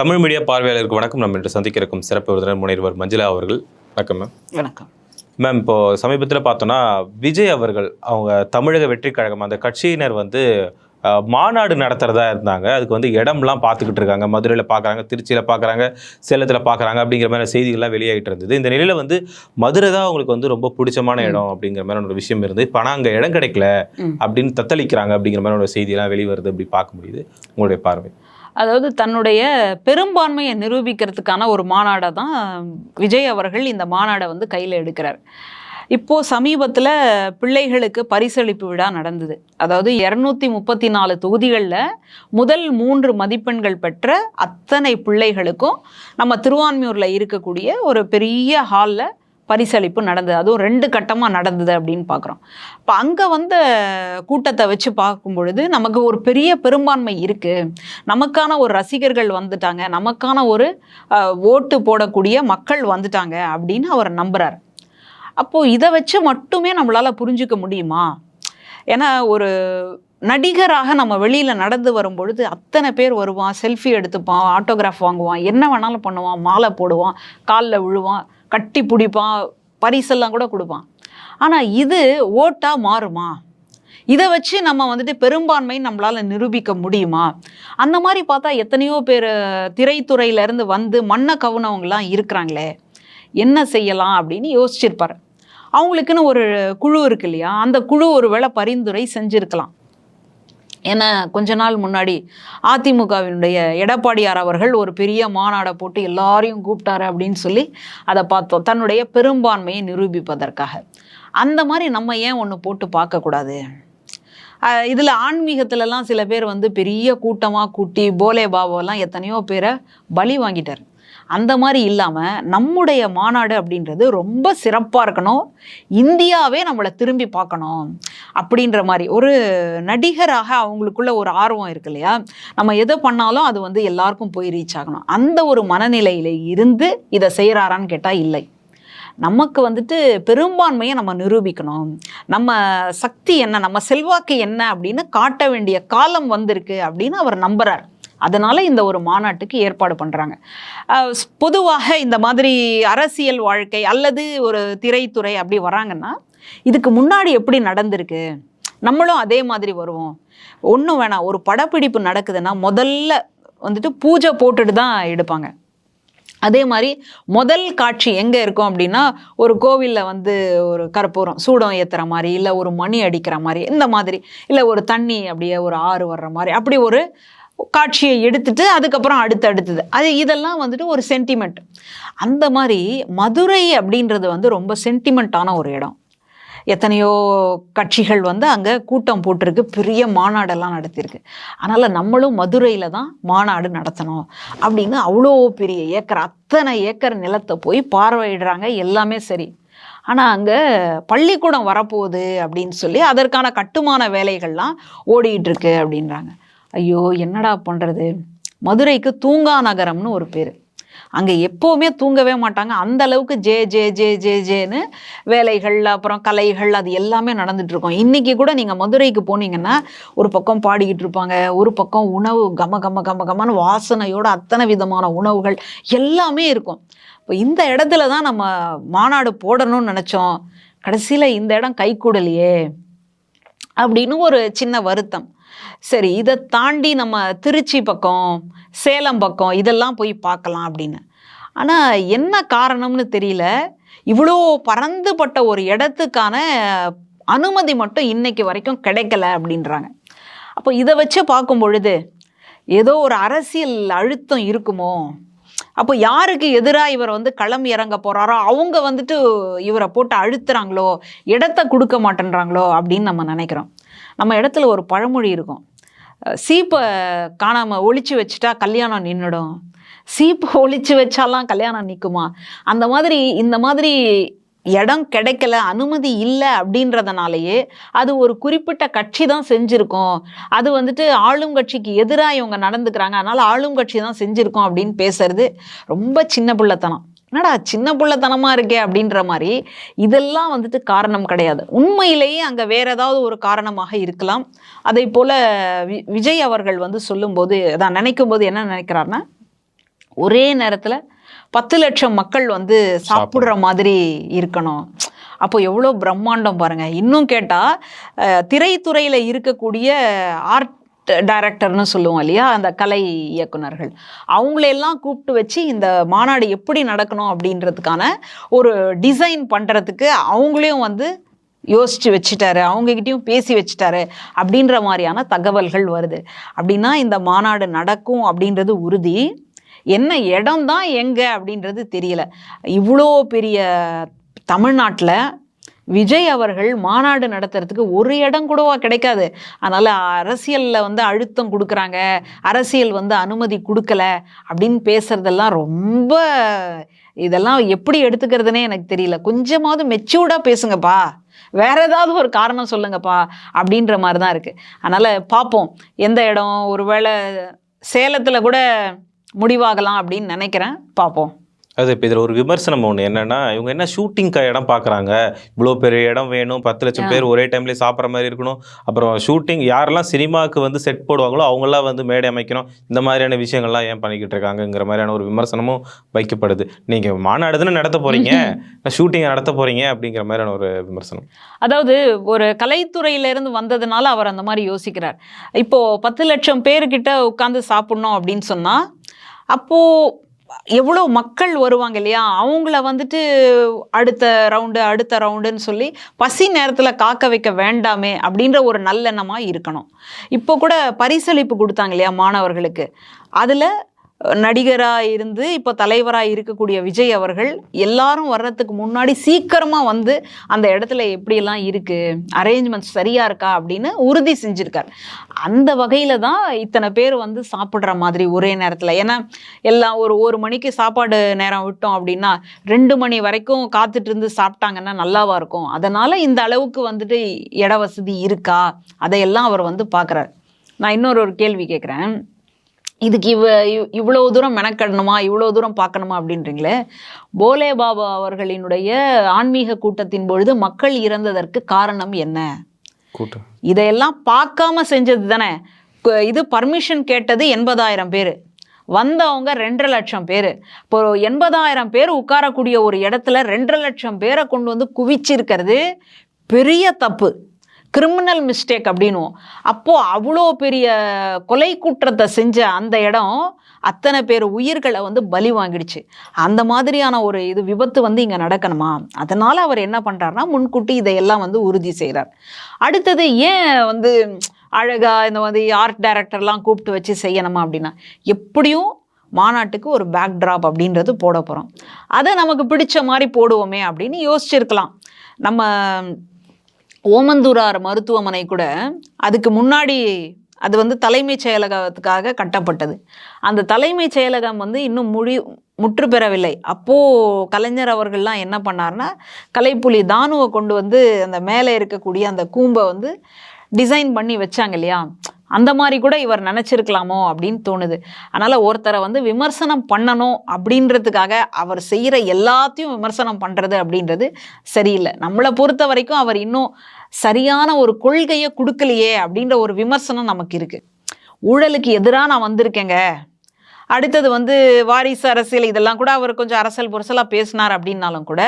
Tamil media பார்வையாளருக்கு வணக்கம். நம்ம இன்று சந்திக்க இருக்கும் சிறப்பு விருந்தினர் முனைவர் மஞ்சுளா அவர்கள். வணக்கம் மேம் வணக்கம். மேம் இப்போ சமீபத்தில் பார்த்தோன்னா விஜய் அவர்கள் அவங்க தமிழக வெற்றி கழகம் அந்த கட்சியினர் வந்து மாநாடு நடத்துறதா இருந்தாங்க. அதுக்கு வந்து இடம்லாம் பார்த்துக்கிட்டு இருக்காங்க. மதுரையில் பார்க்குறாங்க திருச்சியில் பார்க்குறாங்க சேலத்தில் பார்க்குறாங்க அப்படிங்கிற மாதிரி செய்திகள்லாம் வெளியாகிட்டு இருந்தது. இந்த நிலையில் வந்து மதுரை தான் அவங்களுக்கு வந்து ரொம்ப பிடிச்சமான இடம் அப்படிங்கிற மாதிரி ஒரு விஷயம் இருந்து இப்போ ஆனால் அங்கே இடம் கிடைக்கல. அப்படின்னு தத்தளிக்கிறாங்க அப்படிங்கிற மாதிரி ஒரு செய்தியெல்லாம் வெளிவருது அப்படி பார்க்க முடியுது. உங்களுடைய பார்வை. அதாவது தன்னுடைய பெரும்பான்மையை நிரூபிக்கிறதுக்கான ஒரு மாநாடை தான் விஜய் அவர்கள் இந்த மாநாடை வந்து கையில் எடுக்கிறார். இப்போது சமீபத்தில் பிள்ளைகளுக்கு பரிசளிப்பு விழா நடந்தது. அதாவது இரநூத்தி முப்பத்தி நாலு தொகுதிகளில் முதல் மூன்று மதிப்பெண்கள் பெற்ற அத்தனை பிள்ளைகளுக்கும் நம்ம திருவான்மியூரில் இருக்கக்கூடிய ஒரு பெரிய ஹாலில் பரிசளிப்பு நடந்தது. அதுவும் ரெண்டு கட்டமாக நடந்தது அப்படின்னு பார்க்குறோம் இப்போ அங்கே வந்த கூட்டத்தை வச்சு பார்க்கும் பொழுது நமக்கு ஒரு பெரிய பெரும்பான்மை இருக்குது நமக்கான ஒரு ரசிகர்கள் வந்துட்டாங்க. நமக்கான ஒரு ஓட்டு போடக்கூடிய மக்கள் வந்துட்டாங்க அப்படின்னு அவர் நம்புகிறார் அப்போது இதை வச்சு மட்டுமே நம்மளால் புரிஞ்சுக்க முடியுமா? ஏன்னா ஒரு நடிகராக நம்ம வெளியில் நடந்து வரும்பொழுது அத்தனை பேர் வருவான் செல்ஃபி எடுத்துப்பான் ஆட்டோகிராஃப் வாங்குவான் என்ன வேணாலும் பண்ணுவான் மாலை போடுவான் காலில் விழுவான். கட்டி பிடிப்பான் பரிசெல்லாம் கூட கொடுப்பான். ஆனால் இது ஓட்டாக மாறுமா? இதை வச்சு நம்ம வந்துட்டு பெரும்பான்மை நம்மளால் நிரூபிக்க முடியுமா? அந்த மாதிரி பார்த்தா எத்தனையோ பேர் திரைத்துறையிலேருந்து வந்து மண்ணை கவுனவங்களாம் இருக்கிறாங்களே. என்ன செய்யலாம் அப்படின்னு யோசிச்சிருப்பார். அவங்களுக்குன்னு ஒரு குழு இருக்கு இல்லையா? அந்த குழு ஒரு வேளை பரிந்துரை செஞ்சுருக்கலாம். ஏன்னா கொஞ்ச நாள் முன்னாடி அதிமுகவினுடைய எடப்பாடியார் அவர்கள் ஒரு பெரிய மாநாடை போட்டு எல்லாரையும் கூப்பிட்டாரு அப்படின்னு சொல்லி அதை பார்த்தோம். தன்னுடைய பெரும்பான்மையை நிரூபிப்பதற்காக. அந்த மாதிரி நம்ம ஏன் ஒன்று போட்டு பார்க்கக்கூடாது இதில் ஆன்மீகத்துலலாம் சில பேர் வந்து பெரிய கூட்டமாக கூட்டி போலே பாபாலாம் எத்தனையோ பேரை பலி வாங்கிட்டார். அந்த மாதிரி இல்லாமல் நம்முடைய மாநாடு அப்படின்றது ரொம்ப சிறப்பாக இருக்கணும். இந்தியாவே நம்மளை திரும்பி பார்க்கணும் அப்படின்ற மாதிரி. ஒரு நடிகராக அவங்களுக்குள்ள ஒரு ஆர்வம் இருக்கு இல்லையா? நம்ம எதை பண்ணாலும் அது வந்து எல்லாருக்கும் போய் ரீச் ஆகணும். அந்த ஒரு மனநிலையில் இருந்து இதை செய்கிறாரான்னு கேட்டால் இல்லை. நமக்கு வந்துட்டு பெரும்பான்மையை நம்ம நிரூபிக்கணும். நம்ம சக்தி என்ன? நம்ம செல்வாக்கு என்ன? அப்படின்னு காட்ட வேண்டிய காலம் வந்திருக்கு அப்படின்னு அவர் நம்புறார். அதனால் இந்த ஒரு மாநாட்டுக்கு ஏற்பாடு பண்ணுறாங்க பொதுவாக இந்த மாதிரி அரசியல் வாழ்க்கை அல்லது ஒரு திரைத்துறை அப்படி வராங்கன்னா இதுக்கு முன்னாடி எப்படி நடந்திருக்கு? நம்மளும் அதே மாதிரி வருவோம். ஒன்றும் வேணாம் ஒரு படப்பிடிப்பு நடக்குதுன்னா முதல்ல வந்துட்டு பூஜை போட்டுட்டு தான் எடுப்பாங்க. அதே மாதிரி முதல் காட்சி எங்கே இருக்கும் அப்படின்னா ஒரு கோவிலில் வந்து ஒரு கற்பூரம் சூடம் ஏற்றுற மாதிரி இல்லை ஒரு மணி அடிக்கிற மாதிரி இந்த மாதிரி இல்லை ஒரு தண்ணி அப்படியே ஒரு ஆறு வர்ற மாதிரி அப்படி ஒரு காட்சியை எடுத்துட்டு அதுக்கப்புறம் அடுத்து அடுத்தது அது இதெல்லாம் வந்துட்டு ஒரு சென்டிமெண்ட் அந்த மாதிரி மதுரை அப்படின்றது வந்து ரொம்ப சென்டிமெண்ட்டான ஒரு இடம். எத்தனையோ கட்சிகள் வந்து அங்கே கூட்டம் போட்டிருக்கு பெரிய மாநாடெல்லாம் நடத்தியிருக்கு. அதனால் நம்மளும் மதுரையில் தான் மாநாடு நடத்தணும் அப்படின்னு அவ்வளோ பெரிய ஏக்கர் அத்தனை ஏக்கர் நிலத்தை போய் பார்வையிடுறாங்க எல்லாமே சரி. ஆனால் அங்கே பள்ளிக்கூடம் வரப்போகுது அப்படின்னு சொல்லி அதற்கான கட்டுமான வேலைகள்லாம் ஓடிக்கிட்டு இருக்கு அப்படின்றாங்க. ஐயோ என்னடா பண்ணுறது மதுரைக்கு தூங்கா நகரம்னு ஒரு பேர். அங்கே எப்போவுமே தூங்கவே மாட்டாங்க. அந்த அளவுக்கு ஜே ஜே ஜே ஜே ஜேன்னு வேலைகள் அப்புறம் கலைகள் அது எல்லாமே நடந்துட்டு இருக்கும். இன்னைக்கு கூட நீங்கள் மதுரைக்கு போனீங்கன்னா ஒரு பக்கம் பாடிக்கிட்டு இருப்பாங்க ஒரு பக்கம் உணவு கம கம கம கமன்னு வாசனையோட அத்தனை விதமான உணவுகள் எல்லாமே இருக்கும். இப்போ இந்த இடத்துல தான் நம்ம மாநாடு போடணும்னு நினச்சோம். கடைசியில் இந்த இடம் கைகூடலையே அப்படின்னு ஒரு சின்ன வருத்தம். சரி இதை தாண்டி நம்ம திருச்சி பக்கம் சேலம் பக்கம் இதெல்லாம் போய் பார்க்கலாம் அப்படின்னு. ஆனால் என்ன காரணம்னு தெரியல. இவ்வளோ பறந்துபட்ட ஒரு இடத்துக்கான அனுமதி மட்டும் இன்னைக்கு வரைக்கும் கிடைக்கல அப்படின்றாங்க. அப்போ இதை வச்சு பார்க்கும் பொழுது ஏதோ ஒரு அரசியல் அழுத்தம் இருக்குமோ? அப்போ யாருக்கு எதிராக இவர் வந்து களம் இறங்க போகிறாரோ அவங்க வந்துட்டு இவரை போட்டு அழுத்துறாங்களோ இடத்த கொடுக்க மாட்டேன்றாங்களோ அப்படின்னு நம்ம நினைக்கிறோம். நம்ம இடத்துல ஒரு பழமொழி இருக்கும். சீப்பை காணாமல் ஒழிச்சு வச்சுட்டா கல்யாணம் நின்றுடும் சீப்பு ஒழிச்சு வச்சாலாம் கல்யாணம் நிற்குமா அந்த மாதிரி இந்த மாதிரி இடம் கிடைக்கல அனுமதி இல்லை அப்படின்றதுனாலயே அது ஒரு குறிப்பிட்ட கட்சி தான் செஞ்சுருக்கோம். அது வந்துட்டு ஆளும் கட்சிக்கு எதிராக இவங்க நடந்துக்கிறாங்க. அதனால ஆளும் கட்சி தான் செஞ்சுருக்கோம் அப்படின்னு பேசுறது ரொம்ப சின்ன பிள்ளைத்தனம். என்னடா சின்ன பிள்ளைத்தனமா இருக்கே அப்படின்ற மாதிரி இதெல்லாம் வந்துட்டு காரணம் கிடையாது. உண்மையிலேயே அங்கே வேற ஏதாவது ஒரு காரணமாக இருக்கலாம். அதை போல வி- விஜய் அவர்கள் வந்து சொல்லும்போது அதான் நினைக்கும் போது என்ன நினைக்கிறாருன்னா ஒரே நேரத்தில் பத்து லட்சம் மக்கள் வந்து சாப்பிட்ற மாதிரி இருக்கணும். அப்போ எவ்வளோ பிரம்மாண்டம் பாருங்க. இன்னும் கேட்டால் திரைத்துறையில் இருக்கக்கூடிய ஆர்ட் டைரக்டர்னு சொல்லுவோம் இல்லையா? அந்த கலை இயக்குனர்கள் அவங்களையெல்லாம் கூப்பிட்டு வச்சு இந்த மாநாடு எப்படி நடக்கணும் அப்படின்றதுக்கான ஒரு டிசைன் பண்ணுறதுக்கு அவங்களையும் வந்து யோசிச்சு வச்சுட்டாரு. அவங்ககிட்டயும் பேசி வச்சுட்டாரு அப்படின்ற மாதிரியான தகவல்கள் வருது. அப்படின்னா இந்த மாநாடு நடக்கும் அப்படின்றது உறுதி. என்ன இடம் தான் எங்கே அப்படின்றது தெரியல. இவ்வளோ பெரிய தமிழ்நாட்டில் விஜய் அவர்கள் மாநாடு நடத்துறதுக்கு ஒரு இடம் கூடவா கிடைக்காது. அதனால் அரசியலில் வந்து அழுத்தம் கொடுக்குறாங்க. அரசியல் வந்து அனுமதி கொடுக்கல அப்படின்னு பேசுறதெல்லாம் ரொம்ப இதெல்லாம் எப்படி எடுத்துக்கிறதுனே எனக்கு தெரியல. கொஞ்சமாவது மெச்சூர்டாக பேசுங்கப்பா. வேற ஏதாவது ஒரு காரணம் சொல்லுங்கப்பா அப்படின்ற மாதிரி தான் இருக்குது அதனால் பார்ப்போம். எந்த இடம்? ஒருவேளை சேலத்தில் கூட முடிவாகலாம் அப்படின்னு நினைக்கிறேன். பார்ப்போம். அது இப்போ இதில் ஒரு விமர்சனம் ஒன்று என்னன்னா இவங்க என்ன ஷூட்டிங்க்கு இடம் பார்க்குறாங்க இவ்வளோ பெரிய இடம் வேணும் பத்து லட்சம் பேர் ஒரே டைம்லேயே சாப்பிட்ற மாதிரி இருக்கணும். அப்புறம் ஷூட்டிங் யாரெல்லாம் சினிமாவுக்கு வந்து செட் போடுவாங்களோ அவங்களாம் வந்து மேடை அமைக்கணும். இந்த மாதிரியான விஷயங்கள்லாம் ஏன் பண்ணிக்கிட்டு இருக்காங்கங்கிற மாதிரியான ஒரு விமர்சனமும் வைக்கப்படுது. நீங்கள் மாநாடு தானே நடத்த போகிறீங்க ஷூட்டிங் நடத்த போகிறீங்க அப்படிங்கிற மாதிரியான ஒரு விமர்சனம். அதாவது ஒரு கலைத்துறையிலேருந்து வந்ததுனால அவர் அந்த மாதிரி யோசிக்கிறார். இப்போ பத்து லட்சம் பேர்கிட்ட உட்காந்து சாப்பிட்ணும் அப்படின்னு சொன்னா அப்போ எவ்வளோ மக்கள் வருவாங்க இல்லையா? அவங்கள வந்துட்டு அடுத்த ரவுண்டு அடுத்த ரவுண்டுன்னு சொல்லி பசி நேரத்தில் காக்க வைக்க வேண்டாமே அப்படின்ற ஒரு நல்லெண்ணமாக இருக்கணும். இப்போ கூட பரிசளிப்பு கொடுத்தாங்க இல்லையா மாணவர்களுக்கு. அதில் நடிகராக இருந்து இப்போ தலைவராக இருக்கக்கூடிய விஜய் அவர்கள் எல்லாரும் வர்றதுக்கு முன்னாடி சீக்கிரமாக வந்து அந்த இடத்துல எப்படியெல்லாம் இருக்குது அரேஞ்ச்மெண்ட்ஸ் சரியாக இருக்கா அப்படின்னு உறுதி செஞ்சுருக்கார். அந்த வகையில் தான் இத்தனை பேர் வந்து சாப்பிட்ற மாதிரி ஒரே நேரத்தில். ஏன்னா எல்லாம் ஒரு ஒரு மணிக்கு சாப்பாடு நேரம் விட்டோம் அப்படின்னா ரெண்டு மணி வரைக்கும் காத்துட்டு இருந்து சாப்பிட்டாங்கன்னா நல்லாவா இருக்கும். அதனால் இந்த அளவுக்கு வந்துட்டு இட வசதி இருக்கா? அதையெல்லாம் அவர் வந்து பார்க்குறாரு நான் இன்னொரு ஒரு கேள்வி கேட்குறேன் இதுக்கு இவ இவ்- இவ்வளவு தூரம் மெனக்கடணுமா இவ்வளவு தூரம் பார்க்கணுமா அப்படின்றீங்களே? போலே பாபா அவர்களினுடைய ஆன்மீக கூட்டத்தின் பொழுது மக்கள் இறந்ததற்கு காரணம் என்ன? கூட்டம். இதையெல்லாம் பார்க்காம செஞ்சது தானே. இது பர்மிஷன் கேட்டது எண்பதாயிரம் பேர். வந்தவங்க ரெண்டரை லட்சம் பேர். இப்போ எண்பதாயிரம் பேர் உட்காரக்கூடிய ஒரு இடத்துல ரெண்டரை லட்சம் பேரை கொண்டு வந்து குவிச்சிருக்கிறது பெரிய தப்பு. கிரிமினல் மிஸ்டேக் அப்படின்னுவோம். அப்போது அவ்வளோ பெரிய கொலை குற்றத்தை செஞ்ச அந்த இடம் அத்தனை பேர் உயிர்களை வந்து பலி வாங்கிடுச்சு. அந்த மாதிரியான ஒரு இது விபத்து வந்து இங்கே நடக்கணுமா? அதனால் அவர் என்ன பண்ணுறாருனா முன்கூட்டி இதையெல்லாம் வந்து உறுதி செய்கிறார் அடுத்தது ஏன் வந்து அழகாக இந்த மாதிரி ஆர்ட் டைரக்டர்லாம் கூப்பிட்டு வச்சு செய்யணுமா அப்படின்னா எப்படியும் மாநாட்டுக்கு ஒரு பேக் ட்ராப் அப்படின்றது போட போகிறோம் அதை நமக்கு பிடிச்ச மாதிரி போடுவோமே அப்படின்னு யோசிச்சிருக்கலாம். நம்ம ஓமந்தூரார் மருத்துவமனை கூட அதுக்கு முன்னாடி அது வந்து தலைமைச் செயலகத்துக்காக கட்டப்பட்டது. அந்த தலைமைச் செயலகம் வந்து இன்னும் முழி முற்று பெறவில்லை. அப்போது கலைஞர் அவர்கள்லாம் என்ன பண்ணார்னா கலைப்புலி தானுவை கொண்டு வந்து அந்த மேலே இருக்கக்கூடிய அந்த கூம்பை வந்து டிசைன் பண்ணி வச்சாங்க இல்லையா? அந்த மாதிரி கூட இவர் நினச்சிருக்கலாமோ அப்படின்னு தோணுது. அதனால் ஒருத்தரை வந்து விமர்சனம் பண்ணணும் அப்படின்றதுக்காக அவர் செய்கிற எல்லாத்தையும் விமர்சனம் பண்ணுறது அப்படின்றது சரியில்லை. நம்மளை பொறுத்த வரைக்கும் அவர் இன்னும் சரியான ஒரு கொள்கையை கொடுக்கலையே அப்படின்ற ஒரு விமர்சனம் நமக்கு இருக்குது ஊழலுக்கு எதிராக நான் வந்திருக்கேங்க. அடுத்தது வந்து வாரிசு அரசியல் இதெல்லாம் கூட அவர் கொஞ்சம் அரசியல் புரசலாக பேசினார் அப்படின்னாலும் கூட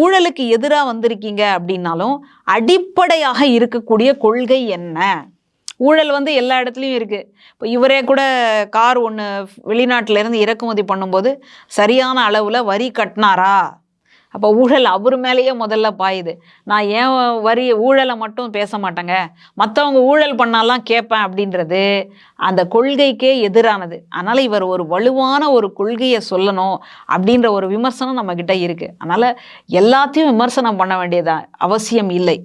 ஊழலுக்கு எதிராக வந்திருக்கீங்க அப்படின்னாலும் அடிப்படையாக இருக்கக்கூடிய கொள்கை என்ன? ஊழல் வந்து எல்லா இடத்துலையும் இருக்குது இப்போ இவரே கூட கார் ஒன்று வெளிநாட்டிலேருந்து இறக்குமதி பண்ணும்போது சரியான அளவில் வரி கட்டினாரா? அப்போ ஊழல் அவர் மேலேயே முதல்ல பாயுது. நான் ஏன் வரி ஊழலை மட்டும் பேச மாட்டேங்க? மற்றவங்க ஊழல் பண்ணாலாம் கேட்பேன் அப்படின்றது அந்த கொள்கைக்கே எதிரானது. அதனால் இவர் ஒரு வலுவான ஒரு கொள்கையை சொல்லணும் அப்படின்ற ஒரு விமர்சனம் நம்மக்கிட்ட இருக்குது அதனால் எல்லாத்தையும் விமர்சனம் பண்ண வேண்டியதான் அவசியம் இல்லை.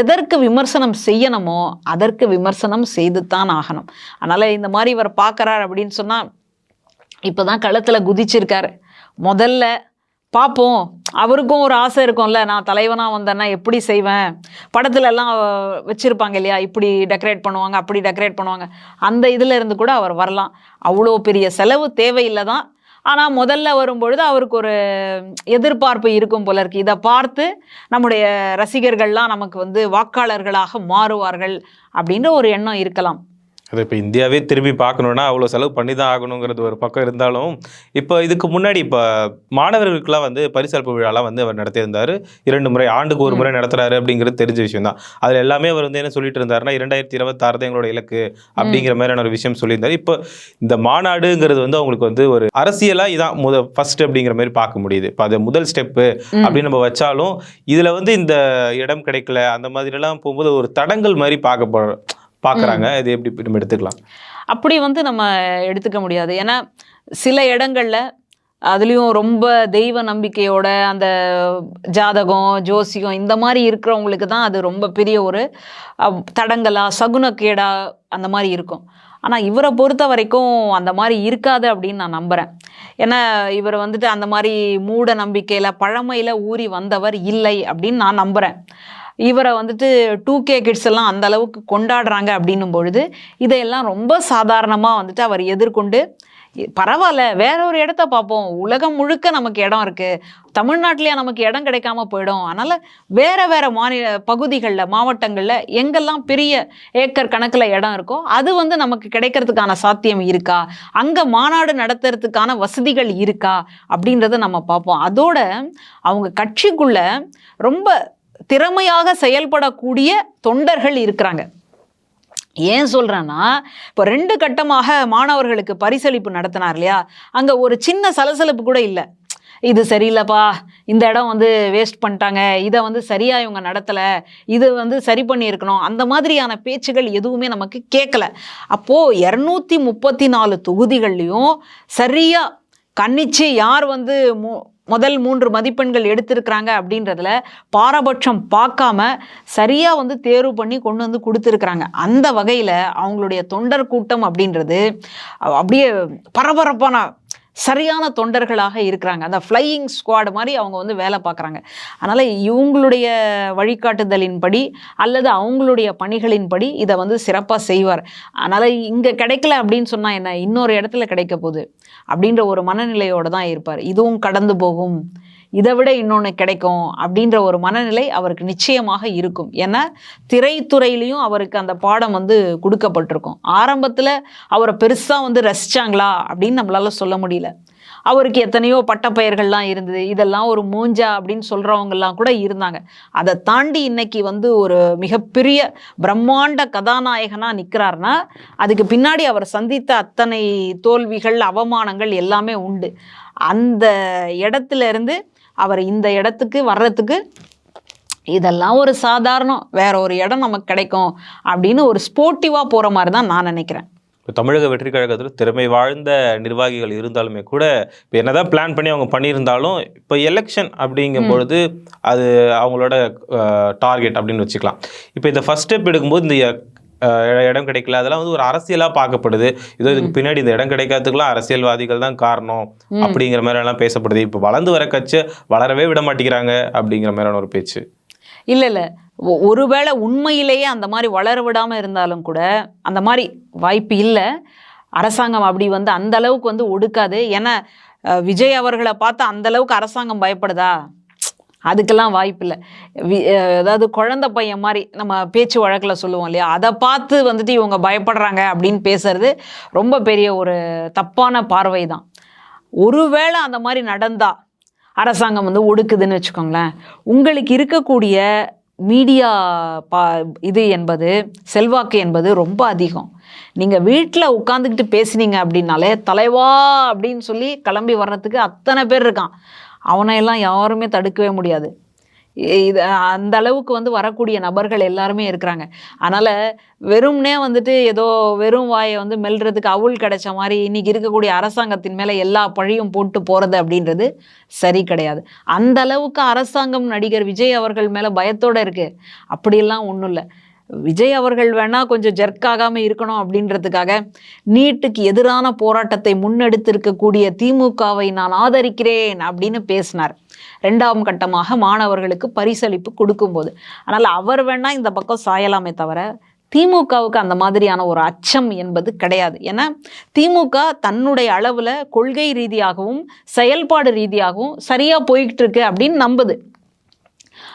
எதற்கு விமர்சனம் செய்யணுமோ அதற்கு விமர்சனம் செய்து தான் ஆகணும். அதனால் இந்த மாதிரி இவர் பார்க்குறார் அப்படின்னு சொன்னால் இப்போ தான் களத்தில் குதிச்சிருக்காரு. முதல்ல பார்ப்போம். அவருக்கும் ஒரு ஆசை இருக்கும்ல நான் தலைவனாக வந்தேன்னா எப்படி செய்வேன்? படத்துல எல்லாம் வச்சுருப்பாங்க இல்லையா? இப்படி டெக்கரேட் பண்ணுவாங்க அப்படி டெக்கரேட் பண்ணுவாங்க. அந்த இதில் இருந்து கூட அவர் வரலாம். அவ்வளோ பெரிய செலவு தேவையில்லை தான் ஆனால் முதல்ல வரும்பொழுது அவருக்கு ஒரு எதிர்பார்ப்பு இருக்கும் போல இருக்கு. இதை பார்த்து நம்முடைய ரசிகர்கள்லாம் நமக்கு வந்து வாக்காளர்களாக மாறுவார்கள் அப்படின்ற ஒரு எண்ணம் இருக்கலாம். அது இப்போ இந்தியாவே திரும்பி பார்க்கணுன்னா அவ்வளோ செலவு பண்ணி தான் ஆகணுங்கிறது ஒரு பக்கம் இருந்தாலும் இப்போ இதுக்கு முன்னாடி இப்போ மாணவர்களுக்கெல்லாம் வந்து பரிசளிப்பு விழாலாம் வந்து அவர் நடத்தியிருந்தார். இரண்டு முறை ஆண்டுக்கு ஒரு முறை நடத்துறாரு அப்படிங்கிறது தெரிஞ்ச விஷயம் தான் அதில் எல்லாமே அவர் வந்து என்ன சொல்லிட்டு இருந்தாருன்னா இரண்டாயிரத்தி இருபத்தாறு தான் எங்களோட இலக்கு அப்படிங்கிற மாதிரியான ஒரு விஷயம் சொல்லியிருந்தாரு. இப்போ இந்த மாநாடுங்கிறது வந்து அவங்களுக்கு வந்து ஒரு அரசியலாக இதான் முத ஃபர்ஸ்ட் அப்படிங்கிற மாதிரி பார்க்க முடியுது. இப்போ அது முதல் ஸ்டெப்பு. அப்படின்னு நம்ம வச்சாலும் இதில் வந்து இந்த இடம் கிடைக்கல அந்த மாதிரிலாம் போகும்போது ஒரு தடங்கள் மாதிரி பார்க்க பார்க்குறாங்க இது எப்படி நம்ம எடுத்துக்கலாம். அப்படி வந்து நம்ம எடுத்துக்க முடியாது. ஏன்னா சில இடங்கள்ல அதுலேயும் ரொம்ப தெய்வ நம்பிக்கையோட அந்த ஜாதகம் ஜோசியம் இந்த மாதிரி இருக்கிறவங்களுக்கு தான் அது ரொம்ப பெரிய ஒரு அஹ், தடங்கலா சகுனக்கேடா அந்த மாதிரி இருக்கும். ஆனால் இவரை பொறுத்த வரைக்கும் அந்த மாதிரி இருக்காது அப்படின்னு நான் நம்புகிறேன் ஏன்னா இவர் வந்துட்டு அந்த மாதிரி மூட நம்பிக்கையில் பழமையில் ஊறி வந்தவர் இல்லை அப்படின்னு நான் நம்புகிறேன் இவரை வந்துட்டு டூ கே கிட்ஸ் எல்லாம் அந்த அளவுக்கு கொண்டாடுறாங்க அப்படின்னும் பொழுது இதையெல்லாம் ரொம்ப சாதாரணமாக வந்துட்டு அவர் எதிர்கொண்டு பரவாயில்ல வேற ஒரு இடத்த பார்ப்போம். உலகம் முழுக்க நமக்கு இடம் இருக்கு. தமிழ்நாட்டிலேயே நமக்கு இடம் கிடைக்காம போயிடும். அதனால வேற வேற மாநில பகுதிகளில் மாவட்டங்களில் எங்கெல்லாம் பெரிய ஏக்கர் கணக்கில் இடம் இருக்கோ அது வந்து நமக்கு கிடைக்கிறதுக்கான சாத்தியம் இருக்கா? அங்கே மாநாடு நடத்துறதுக்கான வசதிகள் இருக்கா? அப்படின்றத நம்ம பார்ப்போம். அதோட அவங்க கட்சிக்குள்ள ரொம்ப திறமையாக செயல்படக்கூடிய தொண்டர்கள் இருக்கிறாங்க. ஏன் சொல்கிறேன்னா இப்போ ரெண்டு கட்டமாக மாணவர்களுக்கு பரிசளிப்பு நடத்தினார் இல்லையா? அங்கே ஒரு சின்ன சலசலப்பு கூட இல்லை. இது சரியில்லைப்பா இந்த இடம் வந்து வேஸ்ட் பண்ணிட்டாங்க இதை வந்து சரியாக இவங்க நடத்தலை இது வந்து சரி பண்ணியிருக்கணும் அந்த மாதிரியான பேச்சுகள் எதுவுமே நமக்கு கேட்கல. அப்போது இரநூத்தி முப்பத்தி நாலு தொகுதிகள்லையும் சரியாக கண்ணிச்சு யார் வந்து மு முதல் மூன்று மதிப்பெண்கள் எடுத்திருக்கிறாங்க அப்படின்றதுல பாரபட்சம் பார்க்காம சரியாக வந்து தேர்வு பண்ணி கொண்டு வந்து கொடுத்துருக்குறாங்க. அந்த வகையில் அவங்களுடைய தொண்டர் கூட்டம் அப்படின்றது அப்படியே பரபரப்பான சரியான தொண்டர்களாக இருக்கிறாங்க. அந்த ஃப்ளையிங் ஸ்குவாடு மாதிரி அவங்க வந்து வேலை பார்க்குறாங்க. அதனால் இவங்களுடைய வழிகாட்டுதலின்படி அல்லது அவங்களுடைய பணிகளின்படி இதை வந்து சிறப்பாக செய்வார். அதனால் இங்கே கிடைக்கல அப்படின்னு சொன்னால் என்ன? இன்னொரு இடத்துல கிடைக்க போகுது. அப்படின்ற ஒரு மனநிலையோடு தான் இருப்பார். இதுவும் கடந்து போகும். இதை விட இன்னொன்று கிடைக்கும் அப்படின்ற ஒரு மனநிலை அவருக்கு நிச்சயமாக இருக்கும். ஏன்னா திரைத்துறையிலையும் அவருக்கு அந்த பாடம் வந்து கொடுக்கப்பட்டிருக்கும். ஆரம்பத்தில் அவரை பெருசாக வந்து ரசிச்சாங்களா அப்படின்னு நம்மளால் சொல்ல முடியல. அவருக்கு எத்தனையோ பட்டப்பெயர்கள்லாம் இருந்தது. இதெல்லாம் ஒரு மூஞ்சா அப்படின்னு சொல்கிறவங்கெல்லாம் கூட இருந்தாங்க. அதை தாண்டி இன்னைக்கு வந்து ஒரு மிகப்பெரிய பிரம்மாண்ட கதாநாயகனாக நிற்கிறாருன்னா அதுக்கு பின்னாடி அவர் சந்தித்த அத்தனை தோல்விகள் அவமானங்கள் எல்லாமே உண்டு. அந்த இடத்துல இருந்து அவர் இந்த இடத்துக்கு வர்றதுக்கு இதெல்லாம் ஒரு சாதாரணம். வேற ஒரு இடம் நமக்கு கிடைக்கும் அப்படின்னு ஒரு ஸ்போர்ட்டிவாக போகிற மாதிரி தான் நான் நினைக்கிறேன். இப்போ தமிழக வெற்றி கழகத்தில் திறமை வாழ்ந்த நிர்வாகிகள் இருந்தாலுமே கூட இப்போ என்னதான் பிளான் பண்ணி அவங்க பண்ணியிருந்தாலும் இப்போ எலெக்ஷன் அப்படிங்கும் பொழுது அது அவங்களோட டார்கெட் அப்படின்னு வச்சுக்கலாம். இப்போ இந்த ஃபர்ஸ்ட் ஸ்டெப் எடுக்கும்போது இந்த இடம் கிடைக்கல. அதெல்லாம் வந்து ஒரு அரசியலாக பார்க்கப்படுது. இதோ இதுக்கு பின்னாடி இந்த இடம் கிடைக்காததுக்குலாம் அரசியல்வாதிகள் தான் காரணம் அப்படிங்கிற மாதிரி எல்லாம் பேசப்படுது. இப்போ வளர்ந்து வர கட்சி வளரவே விட மாட்டேங்கிறாங்க அப்படிங்கிற மாதிரியான ஒரு பேச்சு. இல்லை இல்லை. ஒருவேளை உண்மையிலேயே அந்த மாதிரி வளர விடாமல் இருந்தாலும் கூட அந்த மாதிரி வாய்ப்பு இல்லை. அரசாங்கம் அப்படி வந்து அந்த அளவுக்கு வந்து ஒடுக்காது. ஏன்னா விஜய் அவர்களை பார்த்து அந்த அளவுக்கு அரசாங்கம் பயப்படுதா? அதுக்கெல்லாம் வாய்ப்பில்லை. வி அதாவது குழந்த பையன் மாதிரி நம்ம பேச்சு வழக்கில் சொல்லுவோம் இல்லையா? அதை பார்த்து வந்துட்டு இவங்க பயப்படுறாங்க அப்படின்னு பேசுறது ரொம்ப பெரிய ஒரு தப்பான பார்வை தான் ஒருவேளை அந்த மாதிரி நடந்தால் அரசாங்கம் வந்து ஒடுக்குதுன்னு வச்சுக்கோங்களேன். உங்களுக்கு இருக்கக்கூடிய மீடியா பா இது என்பது செல்வாக்கு என்பது ரொம்ப அதிகம். நீங்கள் வீட்டில் உட்காந்துக்கிட்டு பேசுனீங்க அப்படின்னாலே தலைவா அப்படின்னு சொல்லி கிளம்பி வர்றதுக்கு அத்தனை பேர் இருக்கான். அவனை எல்லாம் யாருமே தடுக்கவே முடியாது. இது அந்த அளவுக்கு வந்து வரக்கூடிய நபர்கள் எல்லாருமே இருக்கிறாங்க. அதனால் வெறும்னே வந்துட்டு ஏதோ வெறும் வாயை வந்து மெல்றதுக்கு அவுள் கிடைச்ச மாதிரி இன்னைக்கு இருக்கக்கூடிய அரசாங்கத்தின் மேலே எல்லா பழியும் போட்டு போகிறது அப்படின்றது சரி கிடையாது. அந்த அளவுக்கு அரசாங்கம் நடிகர் விஜய் அவர்கள் மேலே பயத்தோடு இருக்குது அப்படியெல்லாம் ஒன்றும் இல்லை. விஜய் அவர்கள் வேணால் கொஞ்சம் ஜெர்க் ஆகாமல் இருக்கணும் அப்படின்றதுக்காக நீட்டுக்கு எதிரான போராட்டத்தை முன்னெடுத்திருக்கக்கூடிய திமுகவை நான் ஆதரிக்கிறேன் அப்படின்னு பேசினார். ரெண்டாம் கட்டமாக மாணவர்களுக்கு பரிசளிப்பு கொடுக்கும்போது. அதனால் அவர் வேணால் இந்த பக்கம் சாயலாமே தவிர திமுகவுக்கு அந்த மாதிரியான ஒரு அச்சம் என்பது கிடையாது. ஏன்னா திமுக தன்னுடைய அளவில் கொள்கை ரீதியாகவும் செயல்பாடு ரீதியாகவும் சரியாக போய்கிட்டு இருக்கு அப்படின்னு நம்புது.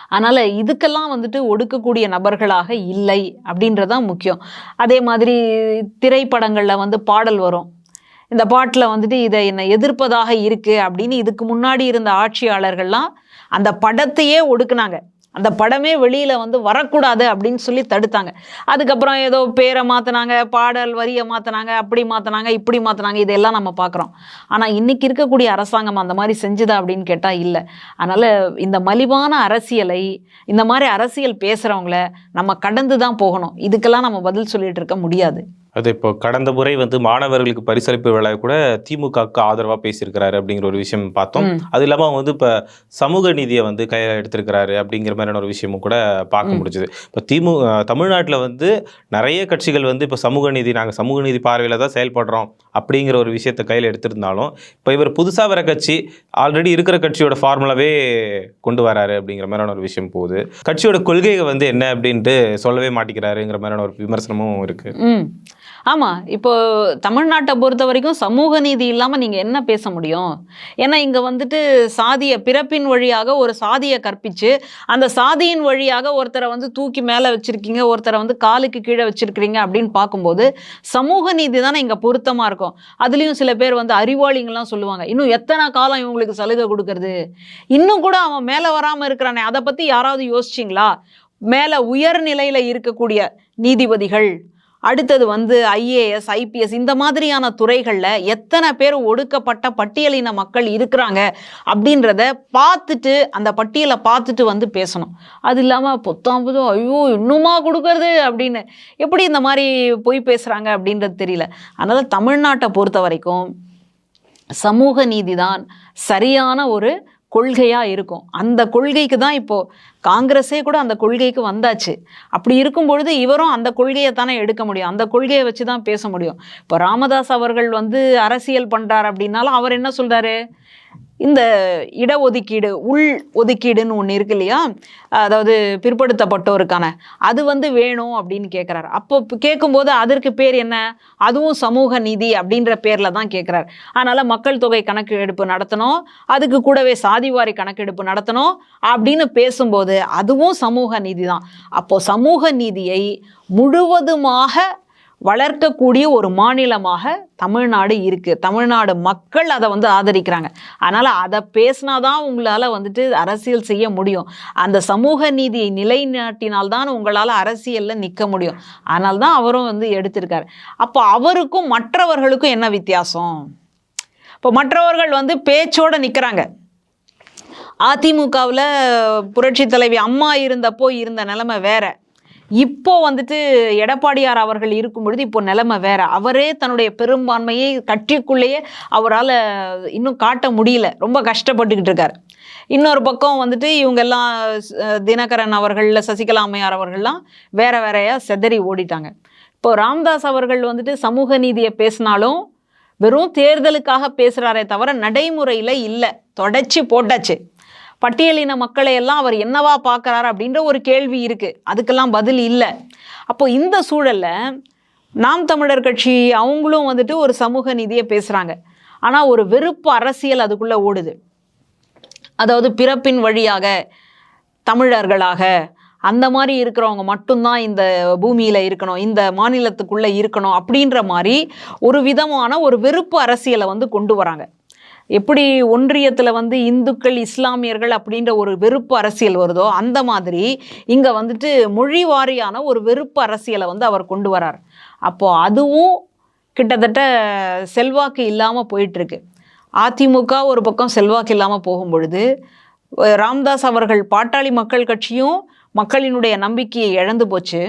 அதனால் இதுக்கெல்லாம் வந்துட்டு ஒடுக்கக்கூடிய நபர்களாக இல்லை அப்படின்றதான் முக்கியம். அதே மாதிரி திரைப்படங்களில் வந்து பாடல் வரும். இந்த பாட்டில் வந்துட்டு இதை என்னை எதிர்ப்பதாக இருக்குது அப்படின்னு இதுக்கு முன்னாடி இருந்த ஆட்சியாளர்கள்லாம் அந்த படத்தையே ஒடுக்குனாங்க. அந்த படமே வெளியில் வந்து வரக்கூடாது அப்படின்னு சொல்லி தடுத்தாங்க. அதுக்கப்புறம் ஏதோ பேரை மாற்றினாங்க பாடல் வரியை மாற்றினாங்க அப்படி மாற்றினாங்க இப்படி மாற்றினாங்க இதெல்லாம் நம்ம பார்க்குறோம். ஆனால் இன்னைக்கு இருக்கக்கூடிய அரசாங்கம் அந்த மாதிரி செஞ்சுதா அப்படின்னு கேட்டால் இல்லை. அதனால் இந்த மலிவான அரசியலை இந்த மாதிரி அரசியல் பேசுகிறவங்கள நம்ம கடந்து தான் போகணும். இதுக்கெல்லாம் நம்ம பதில் சொல்லிகிட்டு இருக்க முடியாது. அது இப்போ கடந்த முறை வந்து மாணவர்களுக்கு பரிசளிப்பு விழா கூட திமுகவுக்கு ஆதரவா பேசியிருக்கிறாரு அப்படிங்கிற ஒரு விஷயம் பார்த்தோம். அது இல்லாம அவங்க வந்து இப்ப சமூக நீதியை வந்து கையில எடுத்திருக்கிறாரு அப்படிங்கிற மாதிரியான ஒரு விஷயமும் கூட பார்க்க. முடிஞ்சது. இப்போ திமு தமிழ்நாட்டில் வந்து நிறைய கட்சிகள் வந்து இப்போ சமூக நீதி நாங்கள் சமூக நீதி பார்வையில் தான் செயல்படுறோம் அப்படிங்கிற ஒரு விஷயத்தை கையில் எடுத்திருந்தாலும் இப்போ இவர் புதுசாக வர கட்சி ஆல்ரெடி இருக்கிற கட்சியோட ஃபார்முலாவே கொண்டு வராரு அப்படிங்கிற மாதிரியான ஒரு விஷயம் போகுது. கட்சியோட கொள்கையை வந்து என்ன அப்படின்ட்டு சொல்லவே மாட்டேங்கிறாருங்கிற மாதிரியான ஒரு விமர்சனமும் இருக்கு. ம். ஆமாம் இப்போ தமிழ்நாட்டை பொறுத்த வரைக்கும் சமூக நீதி இல்லாமல் நீங்கள் என்ன பேச முடியும்? ஏன்னா இங்கே வந்துட்டு சாதிய பிறப்பின் வழியாக ஒரு சாதியை கற்பித்து அந்த சாதியின் வழியாக ஒருத்தரை வந்து தூக்கி மேலே வச்சுருக்கீங்க ஒருத்தரை வந்து காலுக்கு கீழே வச்சுருக்கிறீங்க அப்படின்னு பார்க்கும்போது சமூக நீதி தானே இங்கே பொருத்தமாக இருக்கும். அதுலேயும் சில பேர் வந்து அறிவாளிங்கெல்லாம் சொல்லுவாங்க இன்னும் எத்தனை காலம் இவங்களுக்கு சலுகை கொடுக்கறது? இன்னும் கூட அவன் மேலே வராமல் இருக்கிறானே அதை பற்றி யாராவது யோசிச்சிங்களா? மேலே உயர்நிலையில் இருக்கக்கூடிய நீதிபதிகள் அடுத்தது வந்து ஐஏஎஸ் ஐபிஎஸ் இந்த மாதிரியான துறைகளில் எத்தனை பேர் ஒடுக்கப்பட்ட பட்டியலின மக்கள் இருக்கிறாங்க அப்படின்றத பார்த்துட்டு அந்த பட்டியலை பார்த்துட்டு வந்து பேசணும். அது இல்லாமல் பொத்தாம்பதோ ஐயோ இன்னுமா கொடுக்கறது அப்படின்னு. எப்படி இந்த மாதிரி பொய் பேசுகிறாங்க அப்படின்றது தெரியல. அதனால் தமிழ்நாட்டை பொறுத்த வரைக்கும் சமூக நீதி தான் சரியான ஒரு கொள்கையாக இருக்கும். அந்த கொள்கைக்கு தான் இப்போது காங்கிரஸே கூட அந்த கொள்கைக்கு வந்தாச்சு. அப்படி இருக்கும் பொழுது இவரும் அந்த கொள்கையை தானே எடுக்க முடியும். அந்த கொள்கையை வச்சு தான் பேச முடியும். இப்போ ராமதாஸ் அவர்கள் வந்து அரசியல் பண்ணுறார் அப்படின்னாலும் அவர் என்ன சொல்கிறாரு இந்த இடஒதுக்கீடு உள் ஒதுக்கீடுன்னு ஒன்று இருக்கு இல்லையா? அதாவது பிற்படுத்தப்பட்டோருக்கான. அது வந்து வேணும் அப்படின்னு கேட்குறாரு அப்போ கேட்கும்போது அதற்கு பேர் என்ன? அதுவும் சமூக நீதி அப்படின்ற பேரில் தான் கேட்குறாரு அதனால் மக்கள் தொகை கணக்கு எடுப்பு நடத்தணும். அதுக்கு கூடவே சாதிவாரி கணக்கெடுப்பு நடத்தணும் அப்படின்னு பேசும்போது அதுவும் சமூக நீதி தான். அப்போது சமூக நீதியை முழுவதுமாக வளர்க்கக்கூடிய ஒரு மாநிலமாக தமிழ்நாடு இருக்குது தமிழ்நாடு மக்கள் அதை வந்து ஆதரிக்கிறாங்க. அதனால் அதை பேசினா தான் உங்களால் வந்துட்டு அரசியல் செய்ய முடியும். அந்த சமூக நீதியை நிலைநாட்டினால்தான் உங்களால் அரசியலில் நிற்க முடியும். அதனால தான் அவரும் வந்து எடுத்திருக்காரு. அப்போ அவருக்கும் மற்றவர்களுக்கும் என்ன வித்தியாசம்? இப்போ மற்றவர்கள் வந்து பேச்சோடு நிற்கிறாங்க அதிமுகவில் புரட்சி தலைவி அம்மா இருந்தப்போ இருந்த நிலைமை வேறு. இப்போ வந்துட்டு எடப்பாடியார் அவர்கள் இருக்கும் பொழுது இப்போ நிலைமை வேற. அவரே தன்னுடைய பெரும்பான்மையை கட்சிக்குள்ளேயே அவரால் இன்னும் காட்ட முடியல. ரொம்ப கஷ்டப்பட்டுக்கிட்டு இருக்காரு. இன்னொரு பக்கம் வந்துட்டு இவங்க எல்லாம் தினகரன் அவர்கள் சசிகலா அம்மையார் அவர்கள்லாம் வேற வேறையாக செதறி ஓடிட்டாங்க. இப்போ ராம்தாஸ் அவர்கள் வந்துட்டு சமூக நீதியை பேசினாலும் வெறும் தேர்தலுக்காக பேசுகிறாரே தவிர நடைமுறையில் இல்லை. தொடச்சி போட்டாச்சு. பட்டியலின மக்களை எல்லாம் அவர் என்னவா பார்க்குறாரு அப்படின்ற ஒரு கேள்வி இருக்குது அதுக்கெல்லாம் பதில் இல்லை. அப்போ இந்த சூழலில் நாம் தமிழர் கட்சி அவங்களும் வந்துட்டு ஒரு சமூக நிதியை பேசுகிறாங்க ஆனால் ஒரு வெறுப்பு அரசியல் அதுக்குள்ளே ஓடுது. அதாவது பிறப்பின் வழியாக தமிழர்களாக அந்த மாதிரி இருக்கிறவங்க மட்டும்தான் இந்த பூமியில் இருக்கணும் இந்த மாநிலத்துக்குள்ளே இருக்கணும் அப்படின்ற மாதிரி ஒரு விதமான ஒரு வெறுப்பு அரசியலை வந்து கொண்டு வராங்க. எப்படி ஒன்றியத்தில் வந்து இந்துக்கள் இஸ்லாமியர்கள் அப்படின்ற ஒரு வெறுப்பு அரசியல் வருதோ அந்த மாதிரி இங்கே வந்துட்டு மொழி வாரியான ஒரு வெறுப்பு அரசியலை வந்து அவர் கொண்டு வரார். அப்போது அதுவும் கிட்டத்தட்ட செல்வாக்கு இல்லாமல் போயிட்டுருக்கு. அதிமுக ஒரு பக்கம் செல்வாக்கு இல்லாமல் போகும் பொழுது ராம்தாஸ் அவர்கள் பாட்டாளி மக்கள் கட்சியும் மக்களினுடைய நம்பிக்கையை இழந்து போச்சு.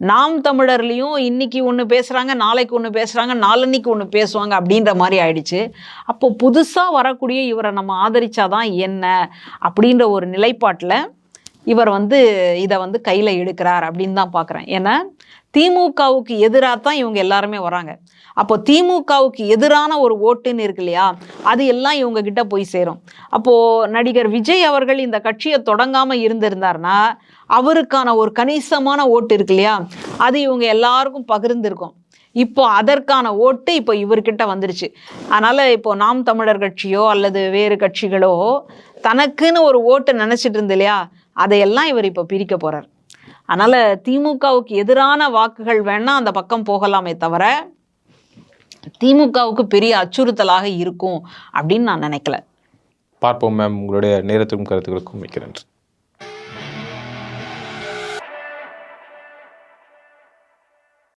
நாம் தமிழர்லேயும் இன்றைக்கி ஒன்று பேசுகிறாங்க நாளைக்கு ஒன்று பேசுகிறாங்க நாளன்னைக்கு ஒன்று பேசுவாங்க அப்படின்ற மாதிரி ஆயிடுச்சு. அப்போ புதுசாக வரக்கூடிய இவரை நம்ம ஆதரிச்சாதான் என்ன அப்படின்ற ஒரு நிலைப்பாட்டில் இவர் வந்து இதை வந்து கையில் எடுக்கிறார் அப்படின்னு தான் பார்க்குறேன் ஏன்னா திமுகவுக்கு எதிராக தான் இவங்க எல்லாருமே வராங்க. அப்போ திமுகவுக்கு எதிரான ஒரு ஓட்டுன்னு இருக்கு இல்லையா? அது எல்லாம் இவங்க கிட்ட போய் சேரும். அப்போது நடிகர் விஜய் அவர்கள் இந்த கட்சியை தொடங்காமல் இருந்திருந்தார்னா அவருக்கான ஒரு கணிசமான ஓட்டு இருக்கு இல்லையா? அது இவங்க எல்லாருக்கும் பகிர்ந்திருக்கும். இப்போ அதற்கான ஓட்டு இப்போ இவர்கிட்ட வந்துருச்சு. அதனால் இப்போ நாம் தமிழர் கட்சியோ அல்லது வேறு கட்சிகளோ தனக்குன்னு ஒரு ஓட்டு நினச்சிட்டு இருந்து இல்லையா? அதையெல்லாம் இவர் இப்போ பிரிக்க போறார். அதனால திமுகவுக்கு எதிரான வாக்குகள் வேணால் அந்த பக்கம் போகலாமே தவிர திமுகவுக்கு பெரிய அச்சுறுத்தலாக இருக்கும் அப்படின்னு நான் நினைக்கல. பார்ப்போம் மேம் உங்களுடைய நேரத்திற்கும் கருத்துக்களுக்கும் மிக்க நன்றி.